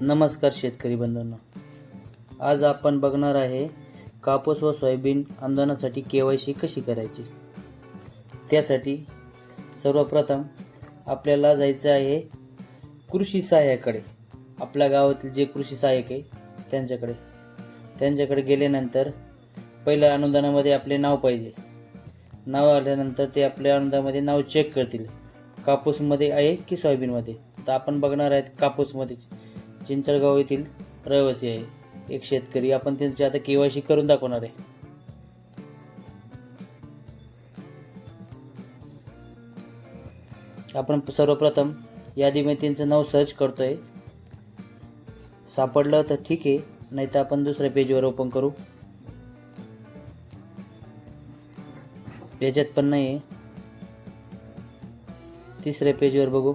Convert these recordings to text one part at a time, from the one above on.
नमस्कार शेतकरी बंधूंना. आज आपण बघणार आहे कापूस व सोयाबीन आंदोलनासाठी के वाय सी कशी करायची? त्यासाठी सर्वप्रथम आपल्याला जायचं आहे कृषी सहाय्याकडे. आपल्या गावातील जे कृषी सहाय्यक आहे त्यांच्याकडे. त्यांच्याकडे गेल्यानंतर पहिल्या अनुदानामध्ये आपले नाव पाहिजे. नाव आल्यानंतर ते आपल्या अनुदानामध्ये नाव चेक करतील. कापूसमध्ये आहे की सोयाबीनमध्ये? तर आपण बघणार आहेत कापूसमध्येच चिंचळगाव येथील रहिवासी आहे. एक शेतकरी. आपण त्यांची आता के वाय सी करून दाखवणार आहे. आपण सर्वप्रथम यादीमध्ये त्यांचं नाव सर्च करतोय. सापडलं तर ठीक आहे. नाही तर आपण दुसऱ्या पेजवर ओपन करू. याच्यात पण नाही आहे तिसऱ्या पेजवर बघू.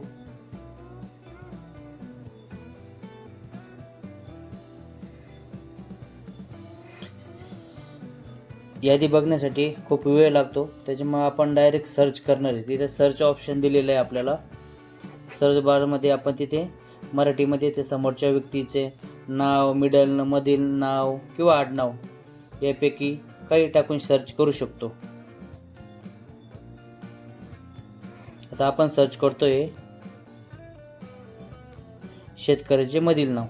यादी बघण्यासाठी खूप वेळ लागतो. त्याच्यामुळे आपण डायरेक्ट सर्च करणार आहे. तिथे सर्च ऑप्शन दिलेलं आहे आपल्याला. सर्च बारमध्ये आपण तिथे मराठीमध्ये ते समोरच्या व्यक्तीचे नाव मिडल मधील नाव किंवा आडनाव यापैकी काही टाकून सर्च करू शकतो. आता आपण सर्च करतोय. शेतकऱ्याचे मधील नाव.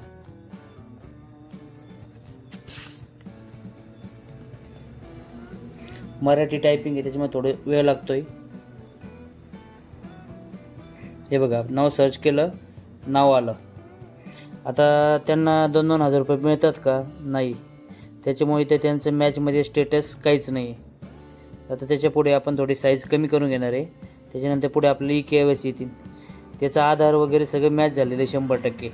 मराठी टायपिंग आहे त्याच्यामुळे थोडं वेळ लागतोय. हे बघा नाव सर्च केलं नाव आलं. आता त्यांना दोन दोन हजार रुपये मिळतात का? नाही. त्याच्यामुळे ते त्यांचं मॅचमध्ये स्टेटस काहीच नाही. आहे आता त्याच्या पुढे आपण थोडी साईज कमी करून घेणार आहे. त्याच्यानंतर पुढे आपली ई के वाय सी येतील. त्याचा आधार वगैरे सगळं मॅच झालेलं आहे शंभर टक्के.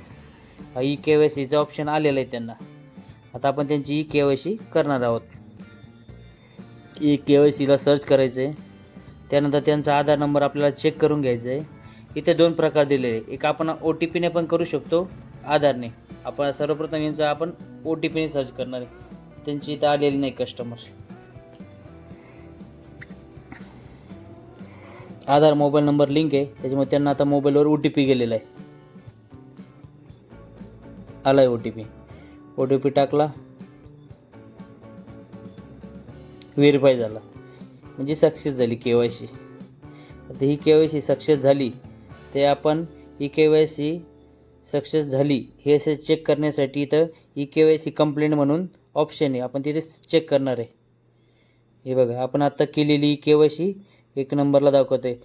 ई के वाय सीचं ऑप्शन आलेलं आहे त्यांना. आता आपण त्यांची ई के वाय सी करणार आहोत. ई के वाय सीला सर्च करायचं आहे त्यानंतर त्यांचा आधार नंबर आपल्याला चेक करून घ्यायचा आहे इथे दोन प्रकार दिलेले. आहे एक आपण ओ टी पीने पण करू शकतो आधारने. आपण सर्वप्रथम यांचा आपण ओ टी पीने सर्च करणार आहे. त्यांची इथं आलेली नाही customer Aadhaar mobile number link आहे. त्याच्यामुळे त्यांना आता मोबाईलवर ओ टी पी गेलेला आहे. आला आहे O T P O T P टाकला. व्हेरीफाय झाला. म्हणजे सक्सेस झाली के वाय सी आता ही के वाय सी सक्सेस झाली ते आपण E K Y C success झाली हे असे चेक करण्यासाठी इथं E K Y C complaint म्हणून ऑप्शन आहे. आपण तिथे चेक करणार आहे. हे बघा आपण आत्ता केलेली ई के वाय सी एक नंबरला दाखवतो आहे